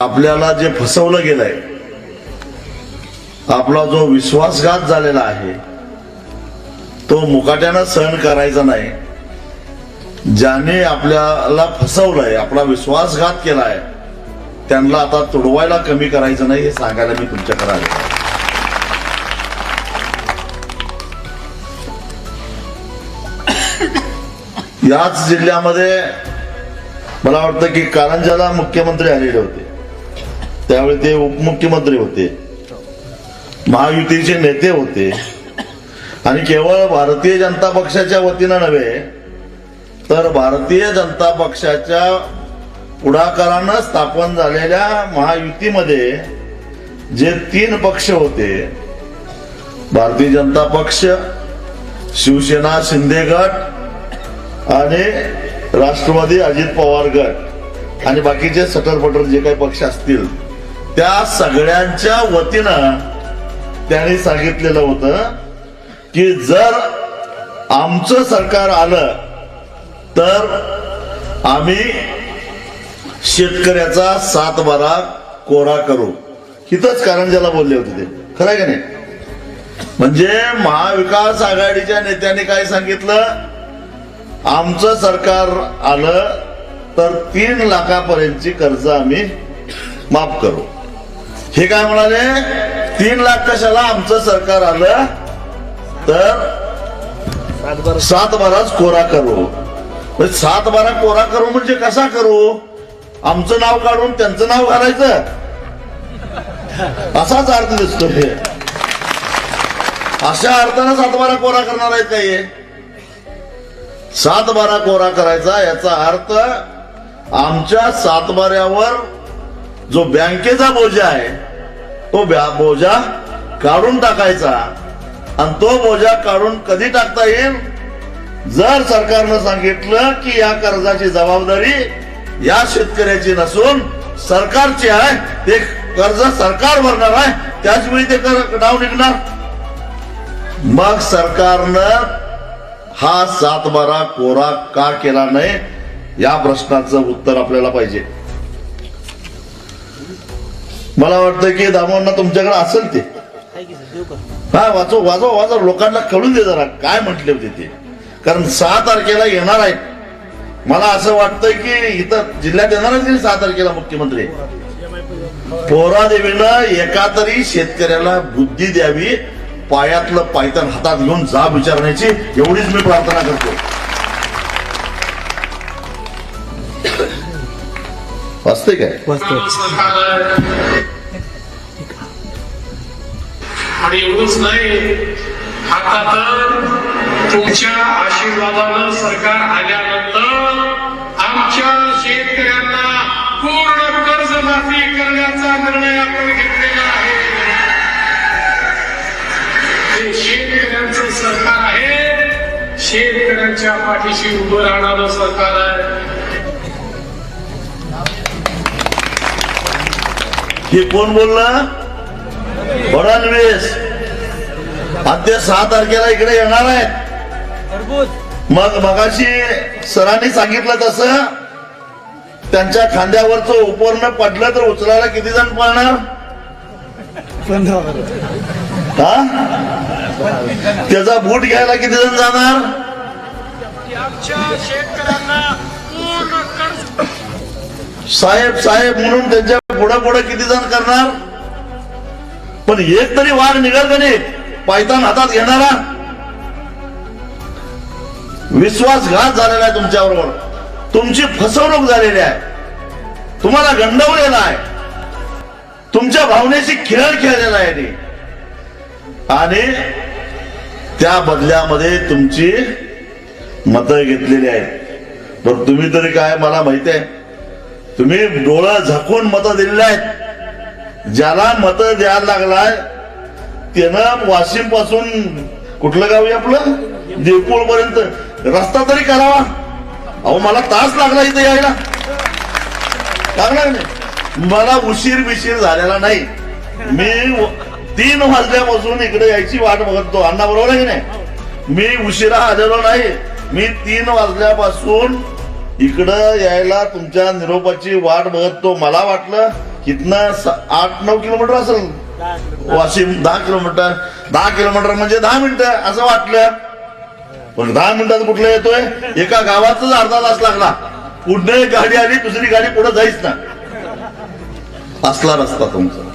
आपल्याला जे फसवलं गेलंय आपला जो विश्वासघात झालेला आहे तो मुकाट्यानं सहन करायचा नाही. ज्याने आपल्याला फसवलंय आपला विश्वासघात केलाय त्यांना आता तुडवायला कमी करायचं नाही हे सांगायला मी तुमच्या करावे याच जिल्ह्यामध्ये मला वाटतं की कारंजाला मुख्यमंत्री आलेले होते. त्यावेळी ते उपमुख्यमंत्री होते. महायुतीचे नेते होते. आणि केवळ भारतीय जनता पक्षाच्या वतीनं नव्हे तर भारतीय जनता पक्षाच्या पुढाकारानं स्थापन झालेल्या महायुतीमध्ये जे तीन पक्ष होते भारतीय जनता पक्ष शिवसेना शिंदे गट आणि राष्ट्रवादी अजित पवार गट. आणि बाकीचे सटरपटर जे काही पक्ष असतील त्या सगळ्यांच्या वतीनं त्यांनी सांगितलेलं होतं की जर आमचं सरकार आलं तर आम्ही शेतकऱ्याचा सात बारा कोरा. करू हिथंच कारंजाला बोलले होते ते. खरं आहे का नाही? म्हणजे महाविकास आघाडीच्या नेत्यांनी काय सांगितलं? आमचं सरकार आलं तर तीन लाखापर्यंतची कर्ज आम्ही माफ करू. हे काय म्हणाले? तीन लाख कशाला आमचं सरकार आलं? तर सात बाराच कोरा करू. म्हणजे सात बारा कोरा करू म्हणजे कसा करू? आमचं नाव काढून त्यांचं नाव घालायचं. असाच अर्थ दिसतो हे. अशा अर्थानं सात बारा कोरा करणार आहेत काही सात बारा कोरा करायचा याचा अर्थ आमच्या सातबाऱ्यावर जो बँकेचा बोजा आहे तो ब्या- बोजा काढून टाकायचा. आणि तो बोजा काढून कधी टाकता येईल? जर सरकारनं सांगितलं की या कर्जाची जबाबदारी या शेतकऱ्याची नसून सरकारची आहे ते कर्ज सरकार भरणार आहे त्याच वेळी ते कर- नाव निघणार. मग सरकारनं हा सातबारा कोरा का केला नाही? या प्रश्नाचं उत्तर आपल्याला पाहिजे. मला वाटतं की दामोंना तुमच्याकडे असेल ते. हा वाचव वाचव वाचव. लोकांना कळून दे जरा काय म्हटले होते ते. कारण सहा तारखेला येणार आहेत. मला असं वाटतं की इथं जिल्ह्यात येणार की सहा तारखेला मुख्यमंत्री. पोरा देवीनं एका तरी शेतकऱ्याला बुद्धी द्यावी पायातलं पायतन हातात घेऊन जाब विचारण्याची एवढीच मी प्रार्थना करतो. वाचते काय? आणि एवढंच नाही आता तर तुमच्या आशीर्वादानं सरकार आल्यानंतर आमच्या शेतकऱ्यांना पूर्ण कर्जमाफी करण्याचा निर्णय आपण घेतलेला आहे. हे शेतकऱ्यांचं सरकार आहे. शेतकऱ्यांच्या पाठीशी उभं राहणारं सरकार आहे. हे कोण बोललं? फडणवीस ते सहा तारखेला इकडे येणार आहेत. मग मगाशी सरांनी सांगितलं तसं त्यांच्या खांद्यावरचं उपवर्ण पडलं तर उचलायला किती जण पळणार? हा? त्याचा बूट घ्यायला किती जण जाणार? साहेब साहेब म्हणून त्यांच्या पुढे पुढे किती जण करणार? पण एक तरी वाघ निघाल का नाही? पायतान हातात घेणारा? विश्वासघात झालेला आहे तुमच्याबरोबर. तुमची फसवणूक झालेली आहे. तुम्हाला गंडवलेला आहे. तुमच्या भावनेशी खेळ खेळलेला आहे ते. आणि त्या बदल्यामध्ये तुमची मतं घेतलेली आहेत. पण तुम्ही तरी काय मला माहिती आहे तुम्ही डोळा झाकून मतं दिलेली आहेत. ज्याला मतं द्यायला लागलाय त्यानं वाशिमपासून कुठलं गाव आहे आपलं? देवपूर पर्यंत रस्ता तरी करावा. अहो मला तास लागला इथे यायला. लागला नाही? मला उशीर बिशीर झालेला नाही. मी तीन वाजल्यापासून इकडे यायची वाट बघतो. अण्णा बरोबर आहे की नाही? मी उशिरा आलेलो नाही. मी तीन वाजल्यापासून इकडं यायला तुमच्या निरोपाची वाट बघत तो मला वाटलं इथनं आठ नऊ किलोमीटर असेल. वाशिम दहा किलोमीटर. दहा किलोमीटर म्हणजे दहा मिनिटं असं वाटलं. पण दहा मिनिटात कुठलं येतोय? एका गावातच अर्धा तास लागला. पुढे एक गाडी आली दुसरी गाडी पुढे जाईच ना. असला रस्ता तुमचा.